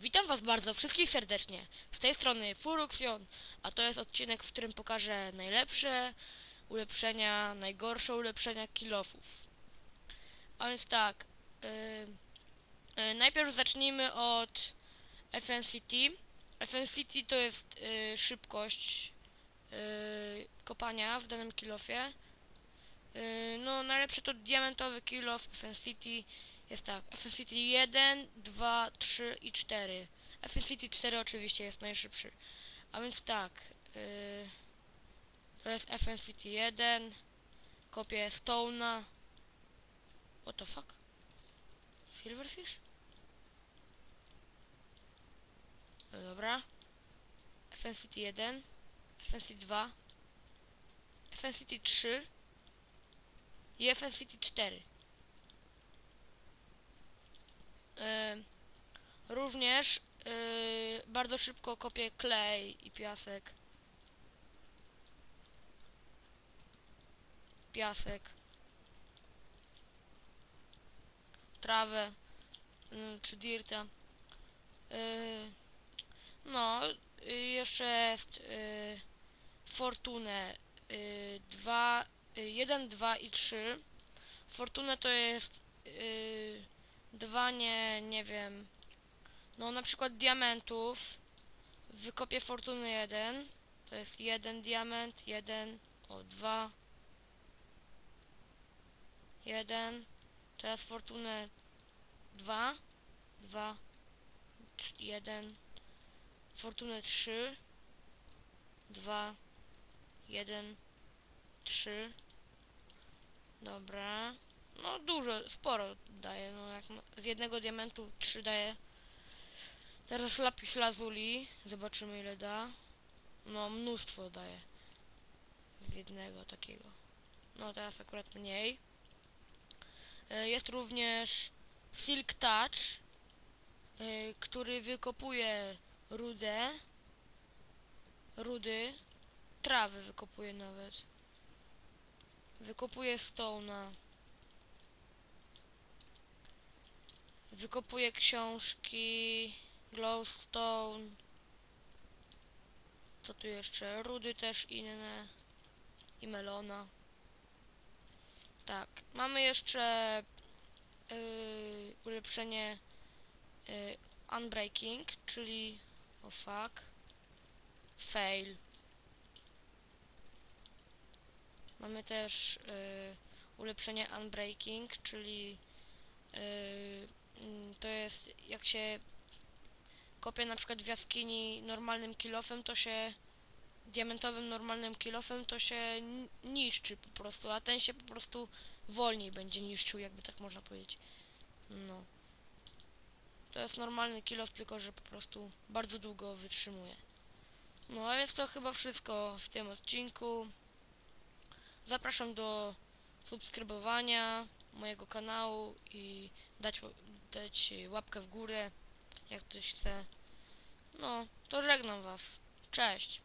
Witam was bardzo wszystkich serdecznie. Z tej strony Furuxion, a to jest odcinek, w którym pokażę najlepsze ulepszenia, najgorsze ulepszenia kilofów. A więc tak, yy, yy, najpierw zacznijmy od FNCT. FNCT to jest yy, szybkość yy, kopania w danym kilofie. Yy, no, najlepszy to diamentowy kilof FNCT jest tak, FNCT 1, 2, 3 i 4. FNCT 4 oczywiście jest najszybszy. A więc tak, yy, to jest FNCT 1, kopię Stone'a. What the fuck? Silverfish? No dobra. FNCT 1, FNCT 2, FNCT 3 i FNCT 4. Yy, również yy, bardzo szybko kopię klej i piasek. Piasek. Trawę. Yy, czy dirta. Yy, no, yy, jeszcze jest yy, Fortunę 2, 1, 2 i 3. Fortunę to jest yy, dwa nie, nie wiem, no na przykład diamentów, wykopię fortuny jeden, to jest jeden diament, jeden, o dwa, jeden, teraz fortunę dwa, dwa, trz- jeden, fortunę trzy, dwa, jeden, trzy, dobra, no dużo, sporo daje, no jak z jednego diamentu 3 daje. Teraz lapis lazuli, zobaczymy ile da. No mnóstwo daje. Z jednego takiego. No teraz akurat mniej. E, Jest również Silk Touch, e, który wykopuje rudę, rudy, trawy wykopuje nawet. Wykopuje stone'a. Wykopuję książki, glowstone. Co tu jeszcze? Rudy też inne. I melona. Tak. Mamy jeszcze yy, ulepszenie yy, unbreaking, czyli o fuck. Fail. Mamy też yy, ulepszenie unbreaking, czyli yy, to jest jak się kopie na przykład w jaskini normalnym kilofem, to się diamentowym normalnym kilofem to się ni- niszczy po prostu, a ten się po prostu wolniej będzie niszczył, jakby tak można powiedzieć. No. To jest normalny kilof, tylko że po prostu bardzo długo wytrzymuje. No a więc to chyba wszystko w tym odcinku. Zapraszam do subskrybowania mojego kanału i dać, dać łapkę w górę, jak ktoś chce. No, to żegnam Was. Cześć.